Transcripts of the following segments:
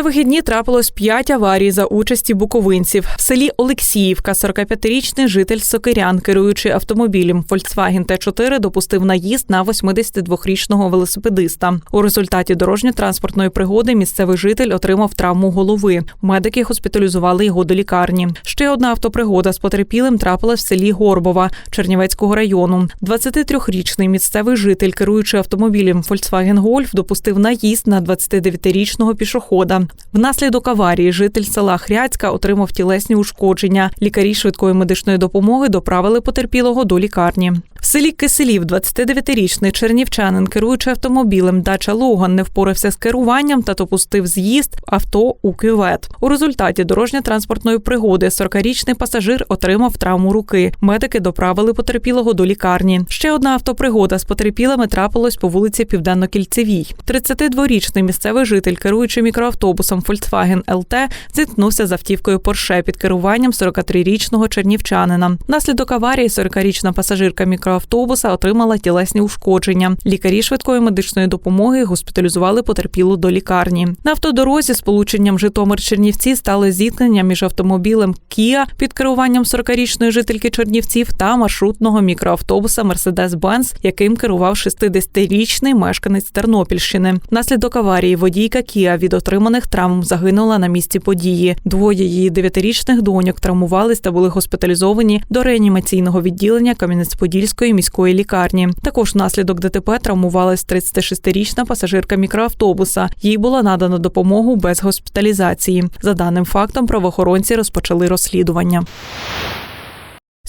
За вихідні трапилось п'ять аварій за участі буковинців. В селі Олексіївка 45-річний житель Сокирян, керуючи автомобілем Volkswagen T4, допустив наїзд на 82-річного велосипедиста. У результаті дорожньо-транспортної пригоди місцевий житель отримав травму голови. Медики госпіталізували його до лікарні. Ще одна автопригода з потерпілим трапилась в селі Горбова Чернівецького району. 23-річний місцевий житель, керуючи автомобілем Volkswagen Golf, допустив наїзд на 29-річного пішохода. Внаслідок аварії житель села Хряцька отримав тілесні ушкодження. Лікарі швидкої медичної допомоги доправили потерпілого до лікарні. В селі Киселів 29-річний чернівчанин, керуючи автомобілем Дача Логан, не впорався з керуванням та допустив з'їзд авто у кювет. У результаті дорожньо-транспортної пригоди 40-річний пасажир отримав травму руки. Медики доправили потерпілого до лікарні. Ще одна автопригода з потерпілими трапилась по вулиці Південно-Кільцевій. 32-річний місцевий житель, керуючи мікроавтобусом Volkswagen LT, зіткнувся з автівкою Порше під керуванням 43-річного чернівчанина. Внаслідок аварії 40-річна пасажирка мікроавтобуса отримала тілесні ушкодження. Лікарі швидкої медичної допомоги госпіталізували потерпілу до лікарні. На автодорозі з полученням Житомир-Чернівці стали зіткнення між автомобілем Kia під керуванням 40-річної жительки Чернівців та маршрутного мікроавтобуса Mercedes-Benz, яким керував 60-річний мешканець Тернопільщини. Внаслідок аварії водійка Kia від отриманих травм загинула на місці події. Двоє її дев'ятирічних доньок травмувались та були госпіталізовані до реанімаційного відділення Кам'янець-Подільської міської лікарні. Також внаслідок ДТП травмувалась 36-річна пасажирка мікроавтобуса. Їй було надано допомогу без госпіталізації. За даним фактом, правоохоронці розпочали розслідування.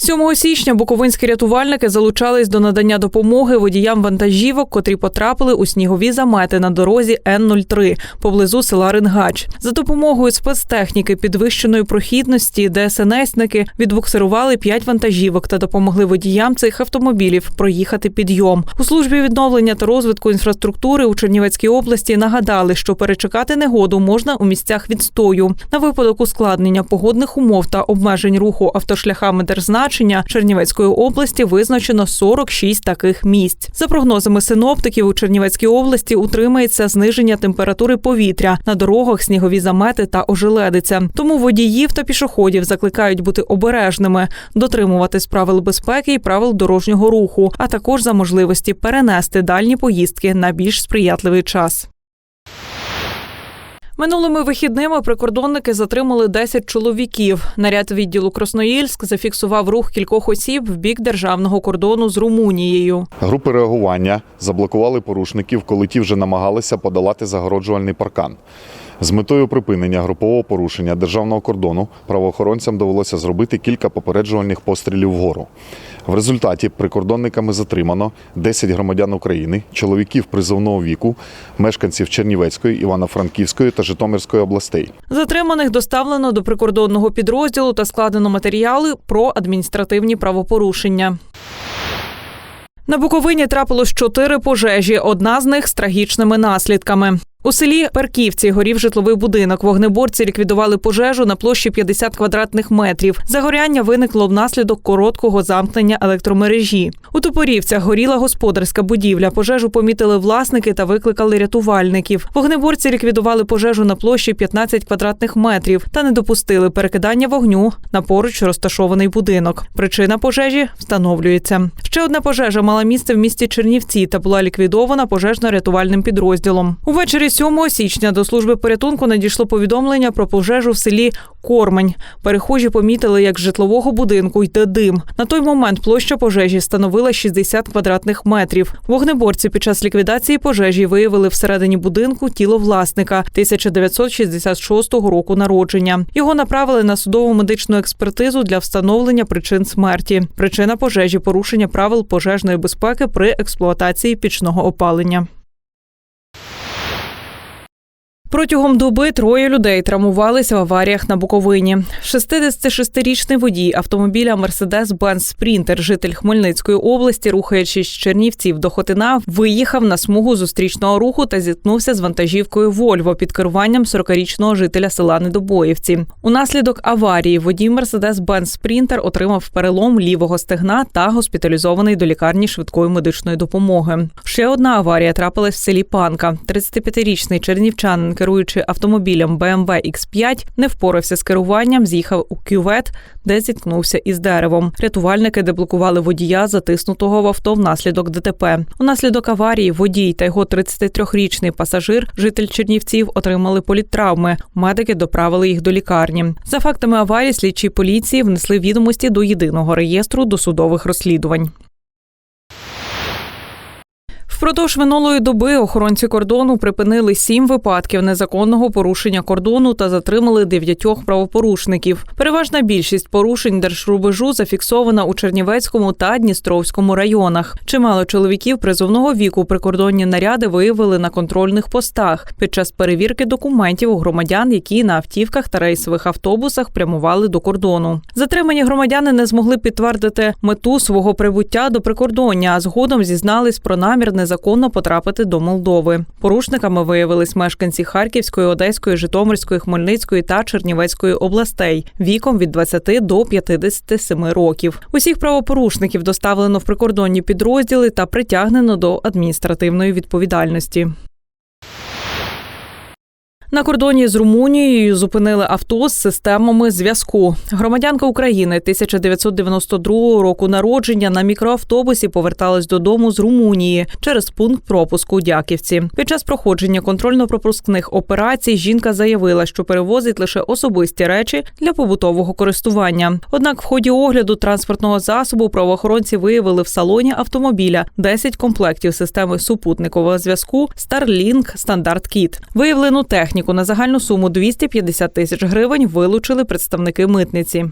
7 січня буковинські рятувальники залучались до надання допомоги водіям вантажівок, котрі потрапили у снігові замети на дорозі Н-03 поблизу села Рингач. За допомогою спецтехніки підвищеної прохідності ДСНСники відбуксирували п'ять вантажівок та допомогли водіям цих автомобілів проїхати підйом. У службі відновлення та розвитку інфраструктури у Чернівецькій області нагадали, що перечекати негоду можна у місцях відстою на випадок ускладнення погодних умов та обмежень руху автошляхами держзначення Чернівецької області визначено 46 таких місць. За прогнозами синоптиків, у Чернівецькій області утримається зниження температури повітря на дорогах, снігові замети та ожеледиця. Тому водіїв та пішоходів закликають бути обережними, дотримуватись правил безпеки і правил дорожнього руху, а також за можливості перенести дальні поїздки на більш сприятливий час. Минулими вихідними прикордонники затримали 10 чоловіків. Наряд відділу Красноїльськ зафіксував рух кількох осіб в бік державного кордону з Румунією. Групи реагування заблокували порушників, коли ті вже намагалися подолати загороджувальний паркан. З метою припинення групового порушення державного кордону правоохоронцям довелося зробити кілька попереджувальних пострілів вгору. В результаті прикордонниками затримано 10 громадян України, чоловіків призовного віку, мешканців Чернівецької, Івано-Франківської та Житомирської областей. Затриманих доставлено до прикордонного підрозділу та складено матеріали про адміністративні правопорушення. На Буковині трапилось чотири пожежі. Одна з них з трагічними наслідками. У селі Перківці горів житловий будинок. Вогнеборці ліквідували пожежу на площі 50 квадратних метрів. Загоряння виникло внаслідок короткого замкнення електромережі. У Топорівцях горіла господарська будівля. Пожежу помітили власники та викликали рятувальників. Вогнеборці ліквідували пожежу на площі 15 квадратних метрів та не допустили перекидання вогню на поруч розташований будинок. Причина пожежі встановлюється. Ще одна пожежа мала місце в місті Чернівці та була ліквідована пожежно-рятувальним підрозділом. Увечері 7 січня до служби порятунку надійшло повідомлення про пожежу в селі Кормень. Перехожі помітили, як з житлового будинку йде дим. На той момент площа пожежі становила 60 квадратних метрів. Вогнеборці під час ліквідації пожежі виявили всередині будинку тіло власника 1966 року народження. Його направили на судово медичну експертизу для встановлення причин смерті. Причина пожежі порушення правил пожежної безпеки при експлуатації пічного опалення. Протягом доби троє людей травмувалися в аваріях на Буковині. 66-річний водій автомобіля Mercedes-Benz Sprinter, житель Хмельницької області, рухаючись з Чернівців до Хотина, виїхав на смугу зустрічного руху та зіткнувся з вантажівкою Вольво під керуванням 40-річного жителя села Недобоївці. Унаслідок аварії водій Mercedes-Benz Sprinter отримав перелом лівого стегна та госпіталізований до лікарні швидкої медичної допомоги. Ще одна аварія трапилась в селі Панка. 35-річний чернівчанин керуючи автомобілем BMW X5, не впорався з керуванням, з'їхав у кювет, де зіткнувся із деревом. Рятувальники деблокували водія, затиснутого в авто внаслідок ДТП. Унаслідок аварії водій та його 33-річний пасажир, житель Чернівців, отримали політтравми. Медики доправили їх до лікарні. За фактами аварії, слідчі поліції внесли відомості до єдиного реєстру досудових розслідувань. Впродовж минулої доби охоронці кордону припинили сім випадків незаконного порушення кордону та затримали дев'ятьох правопорушників. Переважна більшість порушень держрубежу зафіксована у Чернівецькому та Дністровському районах. Чимало чоловіків призовного віку прикордонні наряди виявили на контрольних постах під час перевірки документів у громадян, які на автівках та рейсових автобусах прямували до кордону. Затримані громадяни не змогли підтвердити мету свого прибуття до прикордоння, а згодом зізнались про намір незаконно потрапити до Молдови. Порушниками виявились мешканці Харківської, Одеської, Житомирської, Хмельницької та Чернівецької областей віком від 20 до 57 років. Усіх правопорушників доставлено в прикордонні підрозділи та притягнено до адміністративної відповідальності. На кордоні з Румунією зупинили авто з системами зв'язку. Громадянка України 1992 року народження на мікроавтобусі поверталась додому з Румунії через пункт пропуску Дяківці. Під час проходження контрольно-пропускних операцій жінка заявила, що перевозить лише особисті речі для побутового користування. Однак, в ході огляду транспортного засобу правоохоронці виявили в салоні автомобіля 10 комплектів системи супутникового зв'язку Starlink Standard Kit. Виявлену техніку на загальну суму 250 тисяч гривень вилучили представники митниці.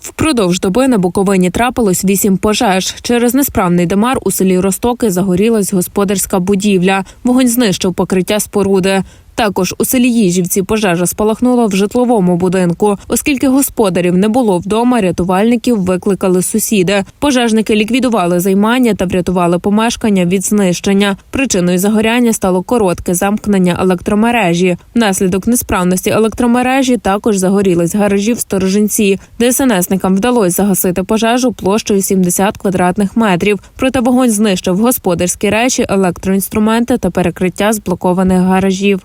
Впродовж доби на Буковині трапилось вісім пожеж. Через несправний демар у селі Ростоки загорілась господарська будівля. Вогонь знищив покриття споруди. Також у селі Їжівці пожежа спалахнула в житловому будинку. Оскільки господарів не було вдома, рятувальників викликали сусіди. Пожежники ліквідували займання та врятували помешкання від знищення. Причиною загоряння стало коротке замкнення електромережі. Внаслідок несправності електромережі також загорілись гаражі в сторожинці. ДСНСникам вдалося загасити пожежу площею 70 квадратних метрів. Проте вогонь знищив господарські речі, електроінструменти та перекриття зблокованих гаражів.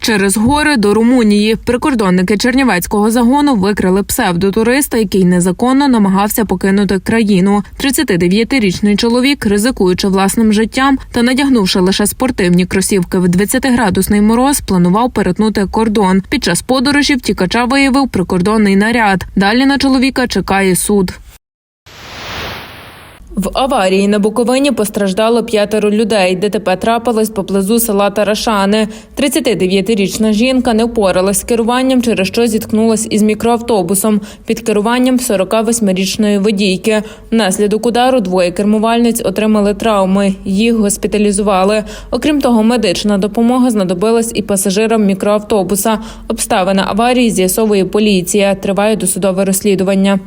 Через гори до Румунії прикордонники Чернівецького загону викрили псевдотуриста, який незаконно намагався покинути країну. 39-річний чоловік, ризикуючи власним життям та надягнувши лише спортивні кросівки в 20-градусний мороз, планував перетнути кордон. Під час подорожі втікача виявив прикордонний наряд. Далі на чоловіка чекає суд. В аварії на Буковині постраждало п'ятеро людей. ДТП трапилось поблизу села Тарашани. 39-річна жінка не впоралась з керуванням, через що зіткнулась із мікроавтобусом під керуванням 48-річної водійки. Внаслідок удару двоє кермувальниць отримали травми. Їх госпіталізували. Окрім того, медична допомога знадобилась і пасажирам мікроавтобуса. Обставини аварії з'ясовує поліція. Триває досудове розслідування.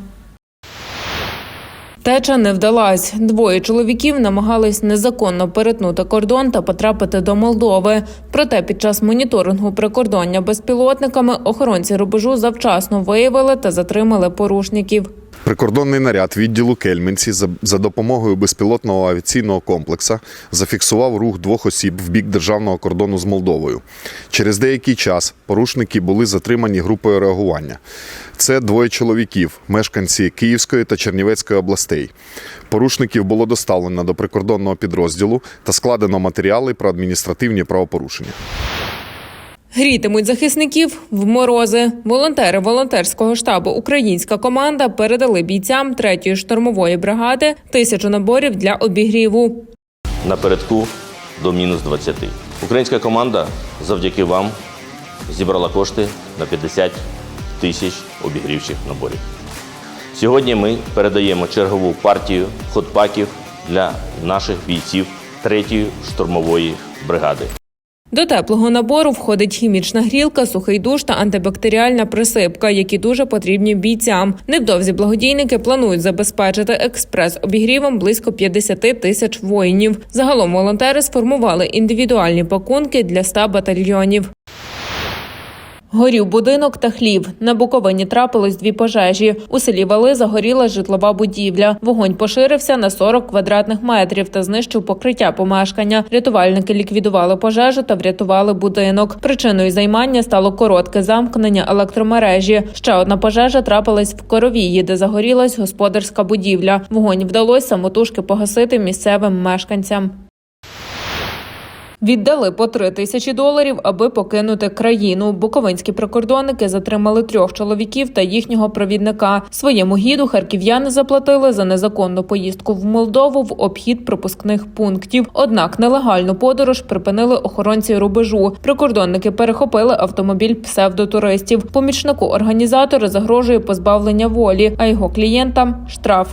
Теча не вдалась. Двоє чоловіків намагались незаконно перетнути кордон та потрапити до Молдови. Проте під час моніторингу прикордоння безпілотниками охоронці рубежу завчасно виявили та затримали порушників. Прикордонний наряд відділу Кельменці за, допомогою безпілотного авіаційного комплекса зафіксував рух двох осіб в бік державного кордону з Молдовою. Через деякий час порушники були затримані групою реагування. Це двоє чоловіків, мешканці Київської та Чернівецької областей. Порушників було доставлено до прикордонного підрозділу та складено матеріали про адміністративні правопорушення. Грітимуть захисників в морози. Волонтери волонтерського штабу Українська команда передали бійцям третьої штурмової бригади тисячу наборів для обігріву. напередку до мінус 20. Українська команда завдяки вам зібрала кошти на 50 тисяч обігрівчих наборів. Сьогодні ми передаємо чергову партію ходпаків для наших бійців 3-ї штурмової бригади. До теплого набору входить хімічна грілка, сухий душ та антибактеріальна присипка, які дуже потрібні бійцям. Невдовзі благодійники планують забезпечити експрес-обігрівом близько 50 тисяч воїнів. Загалом волонтери сформували індивідуальні пакунки для 100 батальйонів. Горів будинок та хлів. На Буковині трапилось дві пожежі. У селі Вали загоріла житлова будівля. Вогонь поширився на 40 квадратних метрів та знищив покриття помешкання. Рятувальники ліквідували пожежу та врятували будинок. Причиною займання стало коротке замкнення електромережі. Ще одна пожежа трапилась в Коровії, де загорілась господарська будівля. Вогонь вдалося самотужки погасити місцевим мешканцям. Віддали по три тисячі доларів, аби покинути країну. Буковинські прикордонники затримали трьох чоловіків та їхнього провідника. Своєму гіду харків'яни заплатили за незаконну поїздку в Молдову в обхід пропускних пунктів. Однак нелегальну подорож припинили охоронці рубежу. Прикордонники перехопили автомобіль псевдотуристів. Помічнику організатора загрожує позбавлення волі, а його клієнтам штраф.